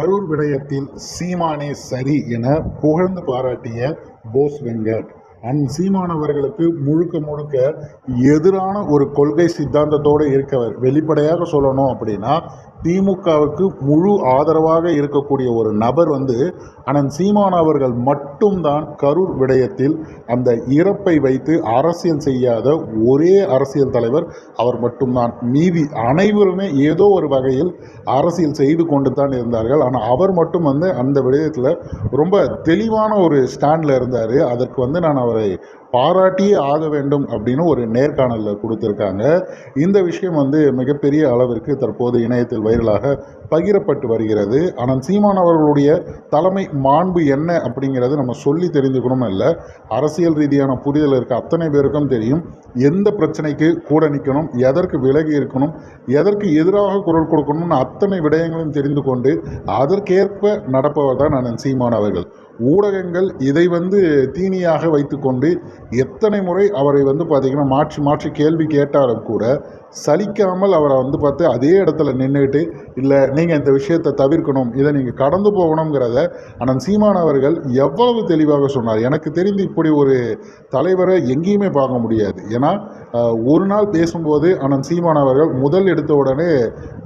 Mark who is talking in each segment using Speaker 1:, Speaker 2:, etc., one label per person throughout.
Speaker 1: கரூர் விடயத்தில் சீமானே சரி என புகழ்ந்து பாராட்டிய போஸ் வெங்கட். அண்ட் சீமான் அவர்களுக்கு முழுக்க முழுக்க எதிரான ஒரு கொள்கை சித்தாந்தத்தோடு இருக்கவர். வெளிப்படையாக சொல்லணும் அப்படின்னா திமுகவுக்கு முழு ஆதரவாக இருக்கக்கூடிய ஒரு நபர் வந்து அனந்த் சீமான் அவர்கள் மட்டும்தான் கரூர் விடயத்தில் அந்த இறப்பை வைத்து அரசியல் செய்யாத ஒரே அரசியல் தலைவர். அவர் மட்டும்தான். மீதி அனைவருமே ஏதோ ஒரு வகையில் அரசியல் செய்து கொண்டு தான் இருந்தார்கள். ஆனால் அவர் மட்டும் வந்து அந்த விடயத்தில் ரொம்ப தெளிவான ஒரு ஸ்டாண்டில் இருந்தார். அதற்கு வந்து நான் அவரை பாராட்டியே ஆக வேண்டும் அப்படின்னு ஒரு நேர்காணலில் கொடுத்துருக்காங்க. இந்த விஷயம் வந்து மிகப்பெரிய அளவிற்கு தற்போது இணையத்தில் வைரலாக பகிரப்பட்டு வருகிறது. ஆனால் சீமான் அவர்களுடைய தலைமை மாண்பு என்ன அப்படிங்கிறது நம்ம சொல்லி தெரிஞ்சுக்கணும் இல்லை. அரசியல் ரீதியான புரிதல் இருக்க அத்தனை பேருக்கும் தெரியும். எந்த பிரச்சனைக்கு கூட நிற்கணும் எதற்கு விலகி இருக்கணும் எதற்கு எதிராக குரல் கொடுக்கணும்னு அத்தனை விடயங்களும் தெரிந்து கொண்டு அதற்கேற்ப நடப்பவர் தான் அண்ணன் சீமான் அவர்கள். ஊடகங்கள் இதை வந்து தீனியாக வைத்துக்கொண்டு எத்தனை முறை அவரை வந்து பார்த்திங்கன்னா மாற்றி மாற்றி கேள்வி கேட்டாலும் கூட சலிக்காமல் அவரை வந்து பார்த்து அதே இடத்துல நின்றுட்டு இல்லை நீங்கள் இந்த விஷயத்தை தவிர்க்கணும். இதை நீங்கள் கடந்து போகணுங்கிறத அண்ணன் சீமான் அவர்கள் எவ்வளவு தெளிவாக சொன்னார். எனக்கு தெரிந்து இப்படி ஒரு தலைவரை எங்கேயுமே பார்க்க முடியாது. ஏன்னா ஒரு நாள் பேசும்போது அண்ணன் சீமான் அவர்கள் முதல் எடுத்த உடனே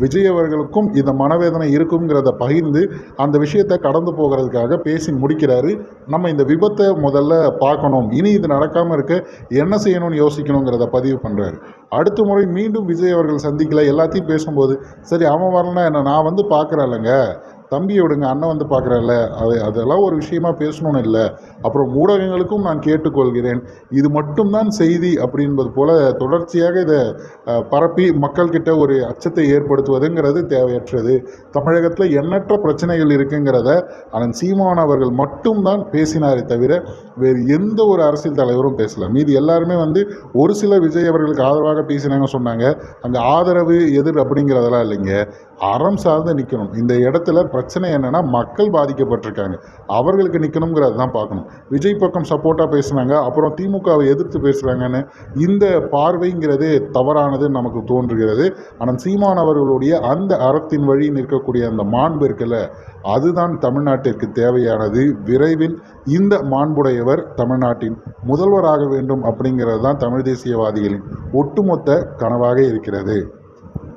Speaker 1: விஜய் அவர்களுக்கும் இந்த மனவேதனை இருக்குங்கிறத பகிர்ந்து அந்த விஷயத்தை கடந்து போகிறதுக்காக பேசி முடிக்கிறாரு. நம்ம இந்த விபத்தை முதல்ல பார்க்கணும். இனி இது நடக்காமல் இருக்க என்ன செய்யணும்னு யோசிக்கணுங்கிறத பதிவு பண்ணுறாரு அடுத்த முறை மீண்டும் விஜய் அவர்கள் சந்திக்கல எல்லாத்தையும் பேசும்போது சரி அவன் வரலன்னா என்ன? நான் வந்து பார்க்குறேன்லங்க தம்பியை விடுங்க அண்ணன் வந்து பார்க்குறல்ல அது அதெல்லாம் ஒரு விஷயமா பேசணும்னு இல்லை. அப்புறம் ஊடகங்களுக்கும் நான் கேட்டுக்கொள்கிறேன். இது மட்டும்தான் செய்தி அப்படின்பது போல தொடர்ச்சியாக இதை பரப்பி மக்கள்கிட்ட ஒரு அச்சத்தை ஏற்படுத்துவதுங்கிறது தேவையற்றது. தமிழகத்தில் எண்ணற்ற பிரச்சனைகள் இருக்குங்கிறத அண்ணன் சீமான் அவர்கள் மட்டும்தான் பேசினாரே தவிர வேறு எந்த ஒரு அரசியல் தலைவரும் பேசல. மீதி எல்லாருமே வந்து ஒரு சில விஜய் அவர்களுக்கு ஆதரவாக பேசினாங்க சொன்னாங்க. அங்கே ஆதரவு எதிர் அப்படிங்கிறதெல்லாம் இல்லைங்க. அறம் சார்ந்து நிற்கணும் இந்த இடத்துல பிரச்சனை என்னன்னா மக்கள் பாதிக்கப்பட்டிருக்காங்க. அவர்களுக்கு நிற்கணுங்கிறது தான் பார்க்கணும். விஜய் பக்கம் சப்போர்ட்டாக பேசுனாங்க அப்புறம் திமுகவை எதிர்த்து பேசுகிறாங்கன்னு இந்த பார்வைங்கிறது தவறானது நமக்கு தோன்றுகிறது. ஆனால் சீமான் அவர்களுடைய அந்த அறத்தின் வழி நிற்கக்கூடிய அந்த மாண்பு இருக்குல்ல அதுதான் தமிழ்நாட்டிற்கு தேவையானது. விரைவில் இந்த மாண்புடையவர் தமிழ்நாட்டின் முதல்வராக வேண்டும் அப்படிங்கிறது தான் தமிழ் தேசியவாதிகளின் ஒட்டுமொத்த கனவாக இருக்கிறது.